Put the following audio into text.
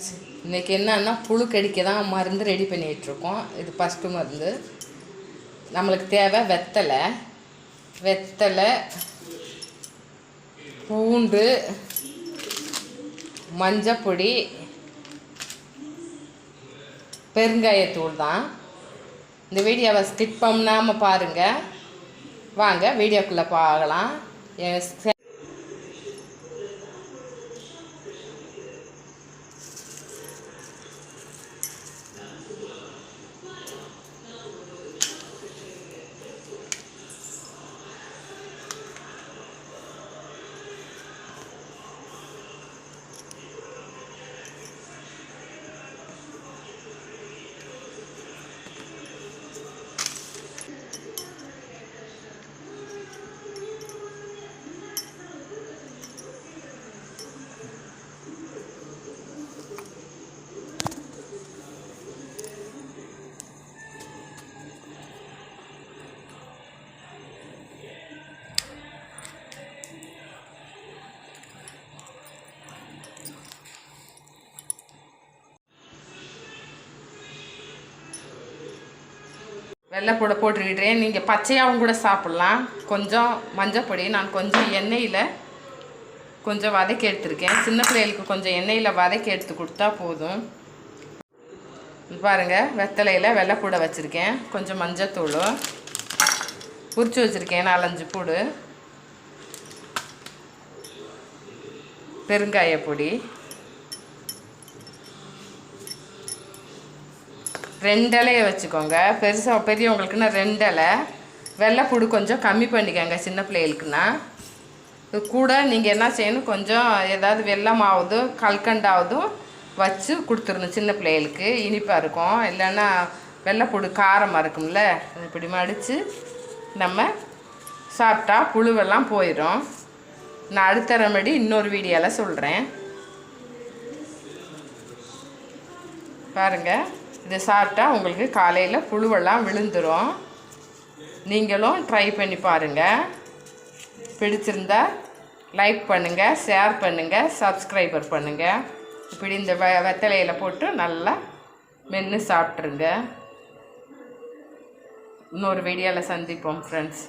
Friends இன்றைக்கி என்னன்னா புழு கடிக்க தான் மருந்து ரெடி பண்ணிகிட்ருக்கோம் இது ஃபஸ்ட்டு மருந்து. நம்மளுக்கு தேவை வெத்தலை. வெத்தலை பூண்டு மஞ்சப்பொடி பெருங்காயத்தூள் தான். இந்த வீடியோவை ஸ்கிப் பண்ணாமல் பாருங்கள் வாங்க வீடியோக்குள்ளே பார்க்கலாம் வெள்ளை சே- வெள்ளைப்பூடை போட்டுக்கிட்டேன். நீங்கள் பச்சையாகவும் கூட சாப்பிட்லாம். கொஞ்சம் மஞ்சப்பொடி நான் கொஞ்சம் எண்ணெயில் கொஞ்சம் வதக்கி எடுத்துருக்கேன். சின்ன பிள்ளைகளுக்கு கொஞ்சம் எண்ணெயில் வதக்கி எடுத்து கொடுத்தா போதும். பாருங்கள் வெத்தலையில் வெள்ளைப்பூடை வச்சுருக்கேன். கொஞ்சம் மஞ்சத்தூள் உரிச்சு வச்சுருக்கேன். நாலஞ்சு பூடு. பெருங்காய பொடி ரெண்டு இலையை வச்சுக்கோங்க. பெருசாக பெரியவங்களுக்குன்னா ரெண்டு இலை வெள்ளைப்பூடு கொஞ்சம் கம்மி பண்ணிக்கோங்க சின்ன பிள்ளைகளுக்குன்னா. இது கூட நீங்கள் என்ன செய்யணும் கொஞ்சம் ஏதாவது வெள்ளமாவதும் கல்கண்டாவதும் வச்சு கொடுத்துருணும் சின்ன பிள்ளைகளுக்கு. இனிப்பாக இருக்கும். இல்லைன்னா வெள்ளைப்பூடு காரமாக இருக்கும்ல அது இப்படி மடித்து நம்ம சாப்பிட்டா புழுவெல்லாம் போயிடும். நான் அடுத்த ரெமடி இன்னொரு வீடியோவில் சொல்கிறேன் பாருங்கள் இது சாப்பிட்டா உங்களுக்கு காலையில் புழுவெல்லாம் விழுந்துடும் நீங்களும் ட்ரை பண்ணி பாருங்கள் பிடிச்சிருந்தா லைக் பண்ணுங்கள் ஷேர் பண்ணுங்கள் சப்ஸ்கிரைபர் பண்ணுங்கள் இப்படி இந்த வெ வெத்தலையில் போட்டு நல்லா மென்று சாப்பிட்ருங்க இன்னொரு வீடியோவில் சந்திப்போம் ஃப்ரெண்ட்ஸ்